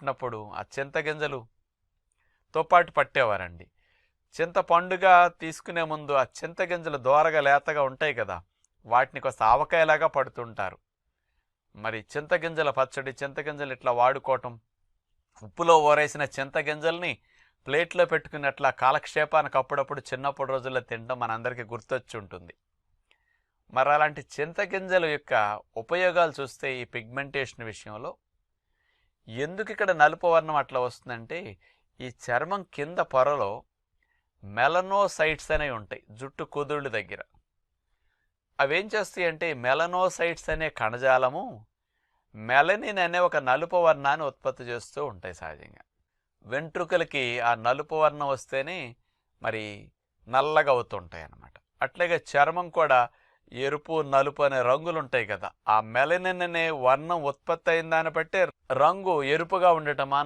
పుట్టినప్పుడు ఆ చింతగింజలుతో పాటు పట్టేవారండి. చింతపండుగా తీసుకునే ముందు ఆ చింతగింజలు దోరగా లేతగా ఉంటాయి కదా వాటిని కొంత ఆవకాయలాగా పడుతుంటారు. మరి చింతగింజల పచ్చడి చింతగింజలు ఇట్లా వాడుకోవటం ఉప్పులో ఊరేసిన చింతగింజల్ని ప్లేట్లో పెట్టుకున్నట్లా కాలక్షేపానికి అప్పుడప్పుడు చిన్నప్పుడు రోజుల్లో తినడం మనందరికీ గుర్తొచ్చి ఉంటుంది మరి అలాంటి చింతగింజల యొక్క ఉపయోగాలు చూస్తే ఈ పిగ్మెంటేషన్ విషయంలో ఎందుకు ఇక్కడ నలుపు వర్ణం అట్లా వస్తుందంటే ఈ చర్మం కింద పొరలో మెలనోసైట్స్ అనేవి ఉంటాయి జుట్టు కుదుళ్ళు దగ్గర. అవేం చేస్తాయి అంటే మెలనోసైట్స్ అనే కణజాలము మెలనిన్ అనే ఒక నలుపు వర్ణాన్ని ఉత్పత్తి చేస్తూ ఉంటాయి సహజంగా. వెంట్రుకలకి ఆ నలుపు వర్ణం వస్తేనే మరి నల్లగా అవుతుంటాయి అన్నమాట అట్లాగే చర్మం కూడా ఎరుపు నలుపు అనే రంగులు ఉంటాయి కదా. ఆ మెలనిన్ అనే వర్ణం ఉత్పత్తి అయిన దాన్ని బట్టే రంగు ఎరుపుగా ఉండటమా